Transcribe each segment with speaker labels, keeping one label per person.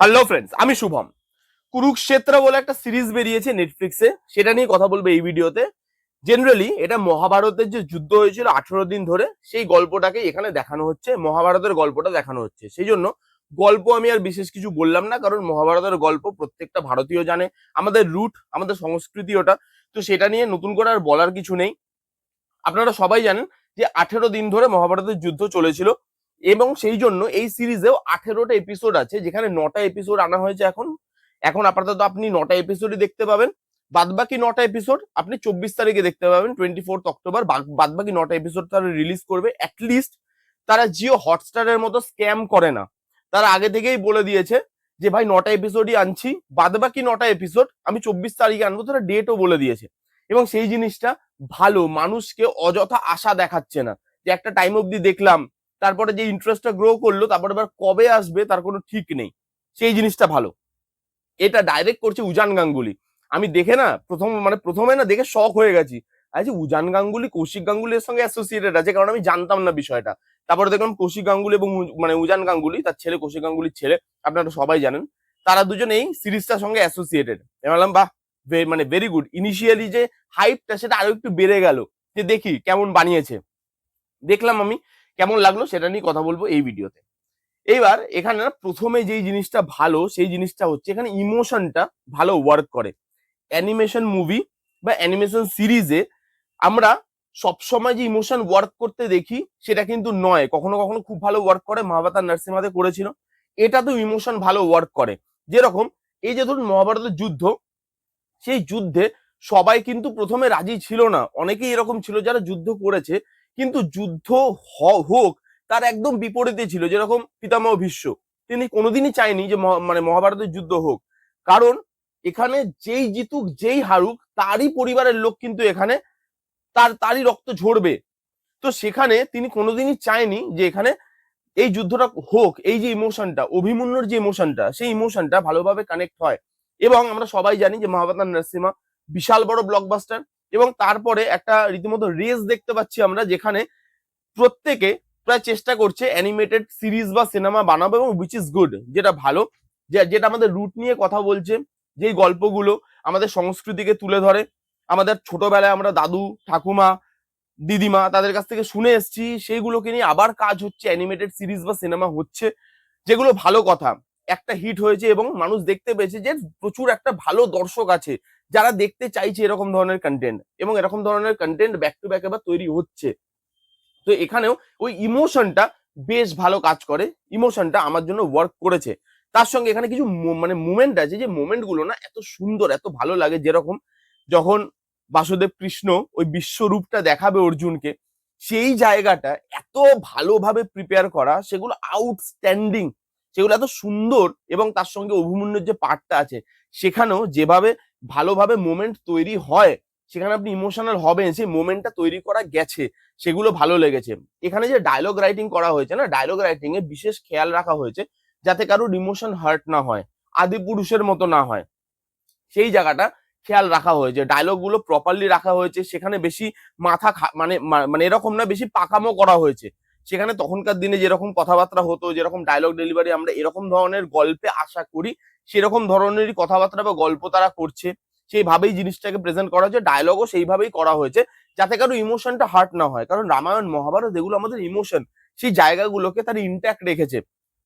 Speaker 1: Hello friends আমি শুভম। কুরুক্ষেত্র বলে একটা সিরিজ বেরিয়েছে নেটফ্লিক্সে সেটা নিয়ে কথা বলব এই ভিডিওতে। জেনারেলি এটা মহাভারতের যে যুদ্ধ হয়েছিল আঠেরো দিন ধরে, সেই গল্পটাকে এখানে দেখানো হচ্ছে। মহাভারতের গল্পটা দেখানো হচ্ছে। সেই জন্য গল্প আমি আর বিশেষ কিছু বললাম না, কারণ মহাভারতের গল্প প্রত্যেকটা ভারতীয় জানে। আমাদের রুট আমাদের সংস্কৃতি ওটা। তো সেটা নিয়ে নতুন করে আর বলার কিছু নেই। আপনারা সবাই জানেন যে আঠেরো দিন ধরে মহাভারতের যুদ্ধ চলেছিল। এবং সেই জন্য এই সিরিজেও আঠেরোটা এপিসোড আছে, যেখানে নটা এপিসোড আনা হয়েছে এখন। এখন আপাতত আপনি নটা এপিসোডই দেখতে পাবেন। বাদবাকি নটা এপিসোড আপনি চব্বিশ তারিখে দেখতে পাবেন টোয়েন্টি ফোর্থ অক্টোবর বাদ, বাদবাকি নটা এপিসোড তারা রিলিজ করবে। অ্যাটলিস্ট তারা জিও হটস্টারের মতো স্ক্যাম করে না। তারা আগে থেকেই বলে দিয়েছে যে, ভাই, নটা এপিসোডই আনছি। বাদবাকি নটা এপিসোড আমি চব্বিশ তারিখে আনব। তারা ডেটও বলে দিয়েছে। এবং সেই জিনিসটা ভালো। মানুষকে অযথা আশা দেখাচ্ছে না। যে, একটা টাইম অবধি দেখলাম তারপরে যে ইন্টারেস্টটা গ্রো করল, তারপরে এবার কবে আসবে, তার কোনো ঠিক নেই। সেই জিনিসটা ভালো। এটা ডাইরেক্ট করছে উজান গাঙ্গুলি। আমি দেখে না, প্রথম মানে প্রথমে না দেখে শখ হয়ে গেছি। আচ্ছা উজান গাঙ্গুলি, কৌশিক গাঙ্গুলির সঙ্গে অ্যাসোসিয়েটেড আছে, কারণ আমি জানতাম না বিষয়টা। তারপরে দেখলাম কৌশিক গাঙ্গুলি এবং মানে উজান গাঙ্গুলি, তার ছেলে কৌশিক গাঙ্গুলির ছেলে, আপনারা সবাই জানেন, তারা দুজন এই সিরিজটার সঙ্গে অ্যাসোসিয়েটেড বললাম বাহ মানে ভেরি গুড ইনিশিয়ালি যে হাইপটা সেটা আরও একটু বেড়ে গেল। যে দেখি, কেমন বানিয়েছে। দেখলাম আমি কেমন লাগল সেটা নিয়ে কথা বলব এই ভিডিওতে। এইবার এখানে প্রথমে যেই জিনিসটা ভালো, সেই জিনিসটা হচ্ছে এখানে ইমোশনটা ভালো ওয়ার্ক করে। অ্যানিমেশন মুভি বা অ্যানিমেশন সিরিজে আমরা সবসময় যে ইমোশন ওয়ার্ক করতে দেখি সেটা কিন্তু নয়। কখনো কখনো খুব ভালো ওয়ার্ক করে, মহাভারত নার্সিমাতে করেছিল। এটা তো ইমোশন ভালো ওয়ার্ক করে। যেরকম এই যে ধরুন মহাভারতের যুদ্ধ, সেই যুদ্ধে সবাই কিন্তু প্রথমে রাজি ছিল না। অনেকেই এরকম ছিল যারা যুদ্ধ করেছে কিন্তু যুদ্ধ হোক, তার একদম বিপরীতে ছিল, যেরকম পিতামহ ভীষ্ম। তিনি কোনোদিনই চায়নি যে মানে মহাভারতের যুদ্ধ হোক। কারণ এখানে যেই জিতুক, যেই হারুক, তারই পরিবারের লোক কিন্তু এখানে তার, তারই রক্ত ঝরবে। তো সেখানে তিনি কোনোদিনই চায়নি যে এখানে এই যুদ্ধটা হোক, এই যে ইমোশনটা অভিমন্যুর যে ইমোশনটা সেই ইমোশনটা ভালোভাবে কানেক্ট হয়। এবং আমরা সবাই জানি যে মহাভারত নার্সিমা বিশাল বড় ব্লকবাস্টার এবং তারপরে একটা রীতিমতো রেস দেখতে পাচ্ছি আমরা, যেখানে প্রত্যেকে প্রায় চেষ্টা করছে অ্যানিমেটেড সিরিজ বা সিনেমা বানাবো এবং উইচ ইজ গুড যেটা ভালো। যেটা আমাদের রুট নিয়ে কথা বলছে, যেই গল্পগুলো আমাদের সংস্কৃতিকে তুলে ধরে। আমাদের ছোটবেলায় আমরা দাদু, ঠাকুমা, দিদিমা তাদের কাছ থেকে শুনে এসেছি, সেইগুলোকে নিয়ে আবার কাজ হচ্ছে অ্যানিমেটেড সিরিজ বা সিনেমা হচ্ছে, যেগুলো ভালো কথা। একটা হিট হয়েছে এবং মানুষ দেখতে পেয়েছে যে প্রচুর একটা ভালো দর্শক আছে, যারা দেখতে চাইছে এরকম ধরনের কন্টেন্ট এবং এরকম ধরনের কন্টেন্ট ব্যাক টু ব্যাক এবার তৈরি হচ্ছে। তো এখানেও ওই ইমোশনটা বেশ ভালো কাজ করে ইমোশনটা আমার জন্য ওয়ার্ক করেছে। তার সঙ্গে এখানে কিছু মানে মুমেন্ট আছে যে মুমেন্টগুলো না এত সুন্দর, এত ভালো লাগে যেরকম যখন বাসুদেব কৃষ্ণ ওই বিশ্বরূপটা দেখাবে অর্জুনকে, সেই জায়গাটা এত ভালোভাবে প্রিপেয়ার করা, সেগুলো আউটস্ট্যান্ডিং সেগুলো এত সুন্দর এবং তার সঙ্গে অভিমন্যুর যে পার্টটা আছে, সেখানেও যেভাবে ভালোভাবে মোমেন্ট তৈরি হয়, সেখানে আপনি ইমোশনাল হবেন, সেই মোমেন্টটা তৈরি করা গেছে, সেগুলো ভালো লেগেছে। এখানে যে ডায়লগ রাইটিং করা হয়েছে না ডায়লগ রাইটিং এ বিশেষ খেয়াল রাখা হয়েছে যাতে কারোর ইমোশন হার্ট না হয়, আদি পুরুষের মতো না হয়। সেই জায়গাটা খেয়াল রাখা হয়েছে ডায়লগগুলো প্রপারলি রাখা হয়েছে, সেখানে বেশি মাথা মানে মানে এরকম না, বেশি পাকামো করা হয়েছে। সেখানে তখনকার দিনে যেরকম কথাবার্তা হতো, যেরকম ডায়লগ ডেলিভারি আমরা এরকম ধরনের গল্পে আশা করি, সেরকম ধরনেরই কথাবার্তা বা গল্প তারা করছে। সেইভাবেই জিনিসটাকে প্রেজেন্ট করা হয়েছে ডায়লগও সেইভাবেই করা হয়েছে, যাতে কারও ইমোশনটা হার্ট না হয়। কারণ রামায়ণ, মহাভারত এগুলো আমাদের ইমোশন সেই জায়গাগুলোকে তার ইন্ট্যাক্ট রেখেছে।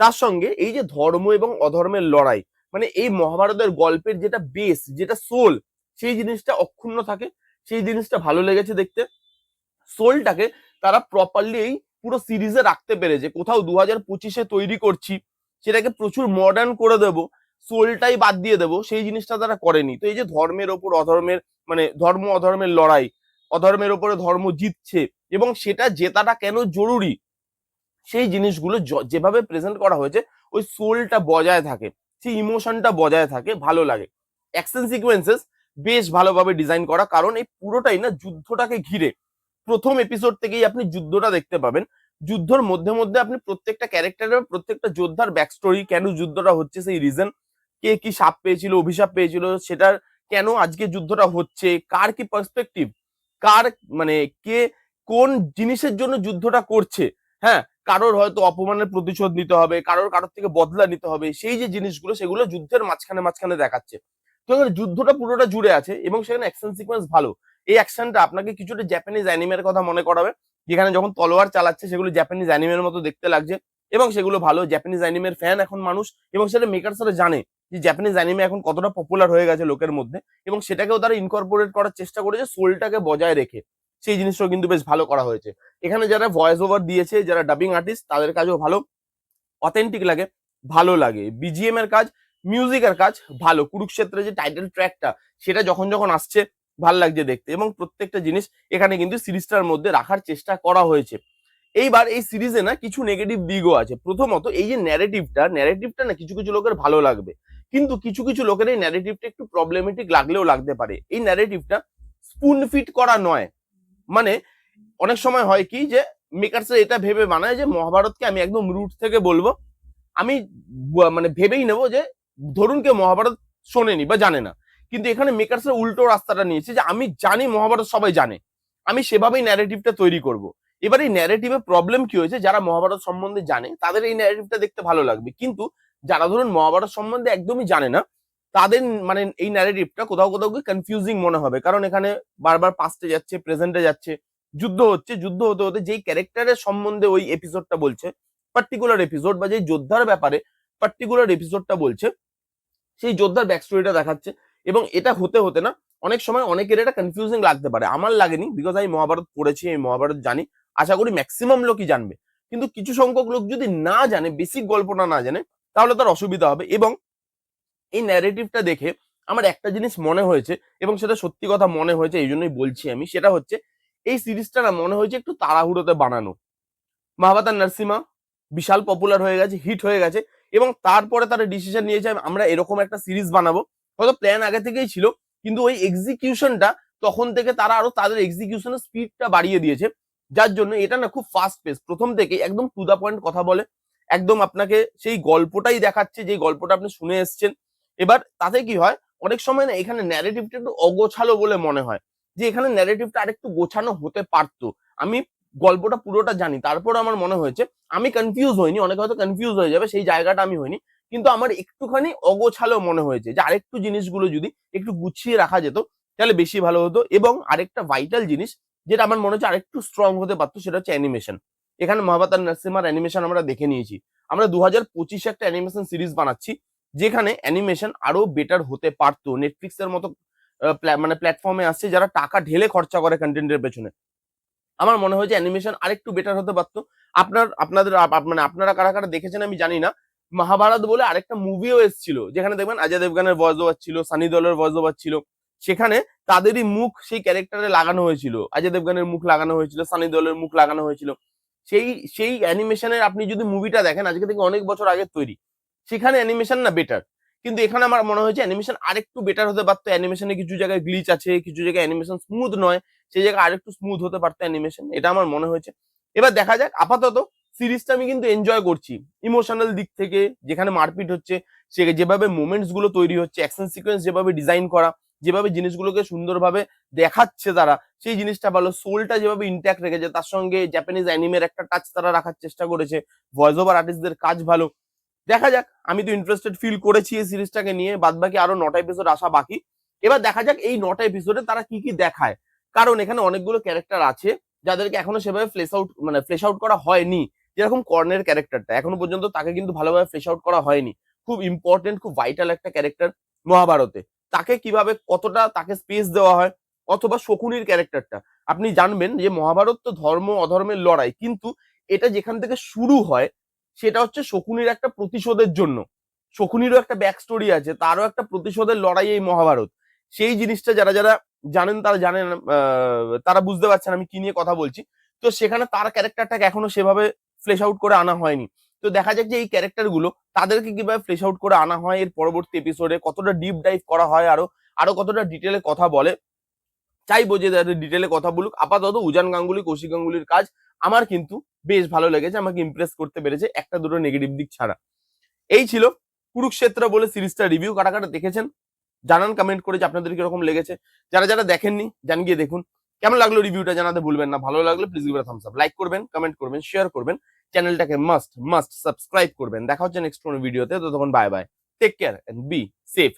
Speaker 1: তার সঙ্গে এই যে ধর্ম এবং অধর্মের লড়াই মানে এই মহাভারতের গল্পের যেটা বেস যেটা সোল সেই জিনিসটা অক্ষুণ্ণ থাকে, সেই জিনিসটা ভালো লেগেছে দেখতে। সোলটাকে তারা প্রপারলি এই পুরো সিরিজে রাখতে পেরেছে কোথাও দু হাজার পঁচিশে তৈরি করছি, সেটাকে প্রচুর মডার্ন করে দেব সোলটাই বাদ দিয়ে দেবো, সেই জিনিসটা তারা করেনি। তো এই যে ধর্মের ওপর অধর্মের মানে ধর্ম অধর্মের লড়াই, অধর্মের ওপরে ধর্ম জিতছে, এবং সেটা জেতাটা কেন জরুরি? সেই জিনিসগুলো যেভাবে প্রেজেন্ট করা হয়েছে, ওই সোলটা বজায় থাকে, সেই ইমোশনটা বজায় থাকে, ভালো লাগে। অ্যাকশন সিকোয়েন্সেস বেশ ভালোভাবে ডিজাইন করা, কারণ এই পুরোটাই না যুদ্ধটাকে ঘিরে। প্রথম এপিসোড থেকেই আপনি যুদ্ধটা দেখতে পাবেন। যুদ্ধর মধ্যে মধ্যে আপনি প্রত্যেকটা ক্যারেক্টারের প্রত্যেকটা যোদ্ধার ব্যাক স্টোরি কেন যুদ্ধটা হচ্ছে সেই রিজন কে কি সাপ পেয়েছিল, অভিশাপ পেয়েছিল, সেটার কেন আজকে যুদ্ধটা হচ্ছে, কার কি পার্সপেক্টিভ কার মানে কে কোন জিনিসের জন্য যুদ্ধটা করছে হ্যাঁ? কারোর হয়তো অপমানের প্রতিশোধ নিতে হবে, কারোর কারোর থেকে বদলা নিতে হবে, সেই যে জিনিসগুলো, সেগুলো যুদ্ধের মাঝখানে মাঝখানে দেখাচ্ছে। তো যুদ্ধটা পুরোটা জুড়ে আছে এবং সেখানে অ্যাকশন সিকোয়েন্স ভালো। এই অ্যাকশনটা আপনাকে কিছুটা জাপানিজ অ্যানিমের কথা মনে করাবে। যেখানে যখন তলোয়ার চালাচ্ছে, সেগুলো জাপানিজ অ্যানিমের মতো দেখতে লাগছে এবং সেগুলো ভালো। জাপানিজ অ্যানিমের ফ্যান এখন মানুষ এবং সেটা মেকার্সরা জানে যে জাপানিজ অ্যানিমে এখন কতটা পপুলার হয়ে গেছে লোকের মধ্যে এবং সেটাকেও তারা ইনকর্পোরেট করার চেষ্টা করেছে সোলটাকে বজায় রেখে। সেই জিনিসটাও কিন্তু বেশ ভালো করা হয়েছে। এখানে যারা ভয়েস ওভার দিয়েছে, যারা ডাবিং আর্টিস্ট তাদের কাজও ভালো। অথেন্টিক লাগে, ভালো লাগে। বিজিএম এর কাজ মিউজিকের কাজ ভালো। কুরুক্ষেত্রে যে টাইটেল ট্র্যাকটা সেটা যখন যখন আসছে ভালো লাগছে দেখতে। এবং প্রত্যেকটা জিনিস এখানে কিন্তু সিরিজটার মধ্যে রাখার চেষ্টা করা হয়েছে। এইবার এই সিরিজে না কিছু নেগেটিভ দিকও আছে। প্রথমত এই যে ন্যারেটিভটা ন্যারেটিভটা না কিছু কিছু লোকের ভালো লাগবে। কিন্তু কিছু কিছু লোকের এই ন্যারেটিভটা একটু প্রবলেমেটিক লাগলেও লাগতে পারে। এই ন্যারেটিভটা স্পুন ফিট করা নয়। মানে অনেক সময় হয় কি যে মেকার্স এটা ভেবে বানায় যে মহাভারতকে আমি একদম রুট থেকে বলব। আমি মানে ভেবেই নেব যে ধরুন কেউ মহাভারত শোনেনি বা জানে না। কিন্তু এখানে মেকার্সের উল্টো রাস্তাটা নিয়েছে যে আমি জানি মহাভারত সবাই জানে। আমি সেভাবেই ন্যারেটিভটা তৈরি করব। এবার এই ন্যারেটিভে প্রবলেম কি হয়েছে? যারা মহাভারত সম্বন্ধে জানে, তাদের এই ন্যারেটিভটা দেখতে ভালো লাগবে। কিন্তু যারা ধরুন মহাভারত সম্বন্ধে একদমই জানে না, তাদের মানে এই ন্যারেটিভটা কোথাও কোথাও কনফিউজিং মনে হবে। কারণ এখানে বারবার পাস্টে যাচ্ছে প্রেজেন্টে যাচ্ছে, যুদ্ধ হচ্ছে। যুদ্ধ হতে হতে যেই ক্যারেক্টারের সম্বন্ধে ওই এপিসোডটা বলছে পার্টিকুলার এপিসোড বা যেই যোদ্ধার ব্যাপারে পার্টিকুলার এপিসোডটা বলছে, সেই যোদ্ধার ব্যাক স্টোরিটা দেখাচ্ছে। এবং এটা হতে হতে না, অনেক সময় অনেকের এটা কনফিউজিং লাগতে পারে। আমার লাগেনি বিকজ আমি মহাভারত পড়েছি, আমি মহাভারত জানি। আশা করি ম্যাক্সিমাম লোকই জানবে। কিন্তু কিছু সংখ্যক লোক যদি না জানে বেসিক গল্পটা না জানে, তাহলে তার অসুবিধা হবে। এবং এই ন্যারেটিভটা দেখে আমার একটা জিনিস মনে হয়েছে এবং সেটা সত্যি কথা মনে হয়েছে, এই জন্যই বলছি আমি। সেটা হচ্ছে, এই সিরিজটা না মনে হয়েছে একটু তাড়াহুড়োতে বানানো। মহাভাতার নার্সিমা বিশাল পপুলার হয়ে গেছে হিট হয়ে গেছে এবং তারপরে তারা ডিসিশন নিয়েছে, আমরা এরকম একটা সিরিজ বানাবো। হয়তো প্ল্যান আগে থেকেই ছিল, কিন্তু ওই এক্সিকিউশনটা তখন থেকে তারা আরও তাদের এক্সিকিউশনের স্পিডটা বাড়িয়ে দিয়েছে। যার জন্য এটা না খুব ফাস্ট পেস প্রথম থেকে একদম টু দা পয়েন্ট কথা বলে। একদম আপনাকে সেই গল্পটাই দেখাচ্ছে যে গল্পটা আপনি শুনে এসছেন। এবার তাতে কি হয়, অনেক সময় না এখানে ন্যারেটিভটা একটু অগোছালো বলে মনে হয়, যে এখানে ন্যারেটিভটা আরেকটু গোছানো হতে পারতো। আমি গল্পটা পুরোটা জানি, তারপর আমার মনে হয়েছে, আমি কনফিউজ হইনি, অনেকে হয়তো কনফিউজ হয়ে যাবে, সেই জায়গাটা আমি হইনি। কিন্তু আমার একটুখানি অগোছালো মনে হয়েছে যে আরেকটু জিনিসগুলো যদি একটু গুছিয়ে রাখা যেত, তাহলে বেশি ভালো হতো। এবং আরেকটা ভাইটাল জিনিস যেটা আমার মনে হচ্ছে আরেকটু স্ট্রং হতে পারতো সেটা হচ্ছে অ্যানিমেশন এখানে মহাভাতার নার্সিমার অ্যানিমেশন আমরা দেখে নিয়েছি। আমরা দু হাজার পঁচিশে একটা অ্যানিমেশন সিরিজ বানাচ্ছি, যেখানে অ্যানিমেশন আরও বেটার হতে পারতো। নেটফ্লিক্স এর মতো মানে প্ল্যাটফর্মে আসছে যারা টাকা ঢেলে খরচা করে কন্টেন্টের পেছনে। আমার মনে হয় যে অ্যানিমেশন আরেকটু বেটার হতে পারতো। আপনার, আপনাদের মানে আপনারা কারা কারা দেখেছেন আমি জানি না মহাভারত বলে আরেকটা মুভিও এসেছিল। যেখানে দেখবেন অজয় দেবগানের ভয়েস ওভার ছিল, সানি দলের ভয়েস ওভার ছিল। সেখানে তাদেরই মুখ সেই ক্যারেক্টারে লাগানো হয়েছিল। অজয় দেবগানের মুখ লাগানো হয়েছিল, সানি দলের মুখ লাগানো হয়েছিল। সেই সেই অ্যানিমেশনের আপনি যদি মুভিটা দেখেন, আজকে থেকে অনেক বছর আগের তৈরি। সেখানে অ্যানিমেশন না বেটার কিন্তু এখানে আমার মনে হয়েছে অ্যানিমেশন আরেকটু বেটার হতে পারতো। অ্যানিমেশনে কিছু জায়গায় গ্লিচ আছে, কিছু জায়গায় অ্যানিমেশন স্মুথ নয়। সেই জায়গায় আরেকটু স্মুথ হতে পারতো অ্যানিমেশন এটা আমার মনে হয়েছে। এবার দেখা যাক, আপাতত সিরিজটা আমি কিন্তু এনজয় করছি। ইমোশনাল দিক থেকে যেখানে মারপিট হচ্ছে, সে যেভাবে মোমেন্টসগুলো তৈরি হচ্ছে অ্যাকশন সিকোয়েন্স যেভাবে ডিজাইন করা, যেভাবে জিনিসগুলোকে সুন্দরভাবে দেখাচ্ছে তারা, সেই জিনিসটা ভালো। সোলটা যেভাবে ইন্ট্যাক্ট রেখেছে, তার সঙ্গে জাপানিজ অ্যানিমের একটা টাচ তারা রাখার চেষ্টা করেছে। ভয়েস ওভার আর্টিস্টদের কাজ ভালো। দেখা যাক, আমি তো ইন্টারেস্টেড ফিল করেছি এই সিরিজটাকে নিয়ে বাদ বাকি আরও নটা এপিসোড আসা বাকি। এবার দেখা যাক এই নটা এপিসোডে তারা কি কি দেখায়। কারণ এখানে অনেকগুলো ক্যারেক্টার আছে, যাদেরকে এখনও সেভাবে ফ্লেশ আউট মানে ফ্লেশ আউট করা হয়নি। যেরকম কর্নের ক্যারেক্টারটা, এখনও পর্যন্ত তাকে কিন্তু ভালোভাবে ফ্লেশ আউট করা হয়নি। খুব ইম্পর্টেন্ট খুব ভাইটাল একটা ক্যারেক্টার মহাভারতে। তাকে কীভাবে কতটা তাকে স্পেস দেওয়া হয় অথবা শকুনির ক্যারেক্টারটা, আপনি জানবেন যে মহাভারত তো ধর্ম, অধর্মের লড়াই, কিন্তু এটা যেখান থেকে শুরু হয় সেটা হচ্ছে শকুনির একটা প্রতিশোধের জন্য। শকুনিরও একটা ব্যাক স্টোরি আছে, তারও একটা প্রতিশোধের লড়াই এই মহাভারত। সেই জিনিসটা যারা যারা জানেন তারা জানেন তারা বুঝতে পারছেন আমি কি নিয়ে কথা বলছি। তো সেখানে তার ক্যারেক্টারটাকে এখনও সেভাবে ফ্লেশ আউট করে আনা হয়নি। তো দেখা যাক যে এই ক্যারেক্টারগুলো তাদেরকে কীভাবে ফ্লেশ আউট করে আনা হয় এর পরবর্তী এপিসোডে কতটা ডিপ ডাইভ করা হয় আরও আরও কতটা ডিটেলে কথা বলে। চাইব যে ডিটেলে কথা বলুক। আপাতত উজান গাঙ্গুলি, কৌশিক গাঙ্গুলির কাজ আমার কিন্তু বেশ ভালো লেগেছে, আমাকে ইমপ্রেস করতে পেরেছে একটা দুটো নেগেটিভ দিক ছাড়া। এই ছিল কুরুক্ষেত্র বলে সিরিজটা রিভিউ কাটা কাটা দেখেছেন? জানান কমেন্ট করে যে আপনাদের কীরকম লেগেছে। যারা যারা দেখেননি জান গিয়ে দেখুন। কেমন লাগল রিভিউটা জানাতে ভুলবেন না। ভালো লাগলে please give thumbs up like করবেন কমেন্ট করবেন শেয়ার করবেন। চ্যানেলটাকে মাস্ট মাস্ট সাবস্ক্রাইব করবেন। দেখা হচ্ছে নেক্সট কোনো ভিডিওতে তো তখন bye bye take care and be safe